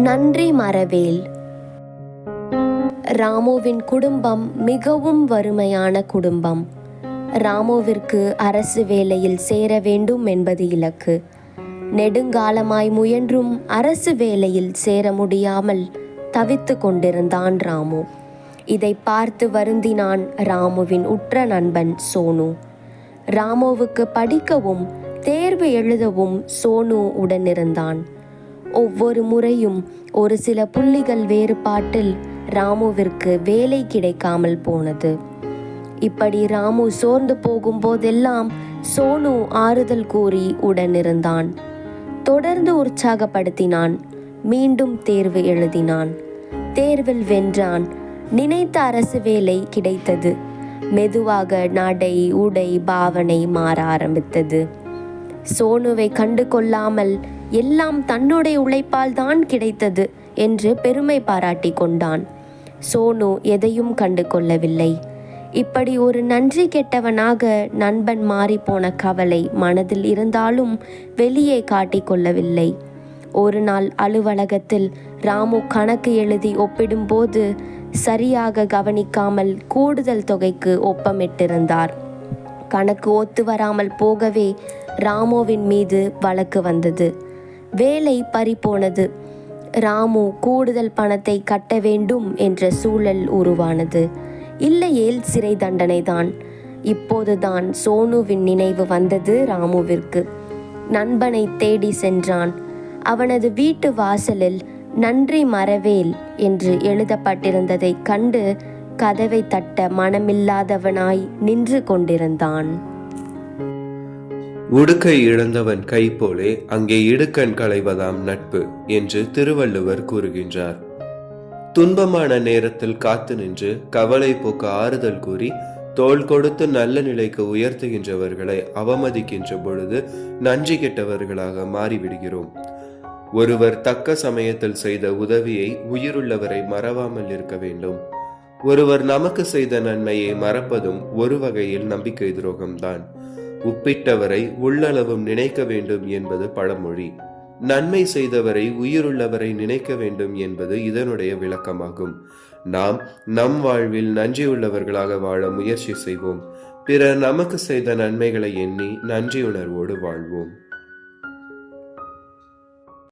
நன்றி மறவேல் ராமுவின் குடும்பம் மிகவும் வறுமையான குடும்பம். ராமுவிற்கு அரசு வேலையில் சேர வேண்டும் என்பது இலக்கு. நெடுங்காலமாய் முயன்றும் அரசு வேலையில் சேர முடியாமல் தவித்து கொண்டிருந்தான் ராமு. இதை பார்த்து வருந்தினான் ராமுவின் உற்ற நண்பன் சோனு. ராமுவுக்கு படிக்கவும் தேர்வு எழுதவும் சோனு உடனிருந்தான். ஒவ்வொரு முறையும் ஒரு சில புள்ளிகள் வேறுபாட்டில் ராமுவிற்கு வேலை கிடைக்காமல் போனது. இப்படி ராமு சோர்ந்து போகும்போதெல்லாம் சோனு ஆறுதல் கூறி உடனிருந்தான். தொடர்ந்து உற்சாகப்படுத்தினான். மீண்டும் தேர்வு எழுதினான். தேர்வில் வென்றான். நினைத்த அரசு வேலை கிடைத்தது. மெதுவாக நடை உடை பாவனை மாற ஆரம்பித்தது. சோனுவை கண்டு கொள்ளாமல் எல்லாம் தன்னுடைய உழைப்பால் தான் கிடைத்தது என்று பெருமை பாராட்டி கொண்டான். சோனு எதையும் கண்டு கொள்ளவில்லை. இப்படி ஒரு நன்றி கெட்டவனாக நண்பன் மாறிப்போன கவலை மனதில் இருந்தாலும் வெளியே காட்டிக்கொள்ளவில்லை ஒரு நாள் அலுவலகத்தில் ராமு கணக்கு எழுதி ஒப்பிடும்போது சரியாக கவனிக்காமல் கூடுதல் தொகைக்கு ஒப்பமிட்டிருந்தார். கணக்கு ஒத்து வராமல் போகவே ராமுவின் மீது வழக்கு வந்தது. வேலை பறிபோனது. ராமு கூடுதல் பணத்தை கட்ட வேண்டும் என்ற சூழல் உருவானது. இல்லையேல் சிறை தண்டனைதான். இப்போதுதான் சோனுவின் நினைவு வந்தது ராமுவிற்கு. நண்பனை தேடி சென்றான். அவனது வீட்டு வாசலில் நன்றி மறவேல் என்று எழுதப்பட்டிருந்ததைக் கண்டு கதவை தட்ட மனமில்லாதவனாய் நின்று கொண்டிருந்தான். உடுக்கை இழந்தவன் கை போலே அங்கே இடுக்கண் களைவதாம் நட்பு என்று திருவள்ளுவர் கூறுகின்றார். துன்பமான நேரத்தில் காத்து நின்று கவலை போக்க ஆறுதல் கூறி தோள் கொடுத்து நல்ல நிலைக்கு உயர்த்துகின்றவர்களை அவமதிக்கின்ற பொழுது நன்றி கெட்டவர்களாக மாறிவிடுகிறோம். ஒருவர் தக்க சமயத்தில் செய்த உதவியை உயிருள்ளவரை மறவாமல் இருக்க வேண்டும். ஒருவர் நமக்கு செய்த நன்மையை மறப்பதும் ஒரு வகையில் நம்பிக்கை துரோகம்தான். உப்பிட்டவரை உள்ளளவும் நினைக்க வேண்டும் என்பது பழமொழி. நன்மை செய்தவரை உயிருள்ளவரை நினைக்க வேண்டும் என்பது இதனுடைய விளக்கமாகும். நாம் நம் வாழ்வில் நன்றியுள்ளவர்களாக வாழ முயற்சி செய்வோம். பிறர் நமக்கு செய்த நன்மைகளை எண்ணி நன்றியுணர்வோடு வாழ்வோம்.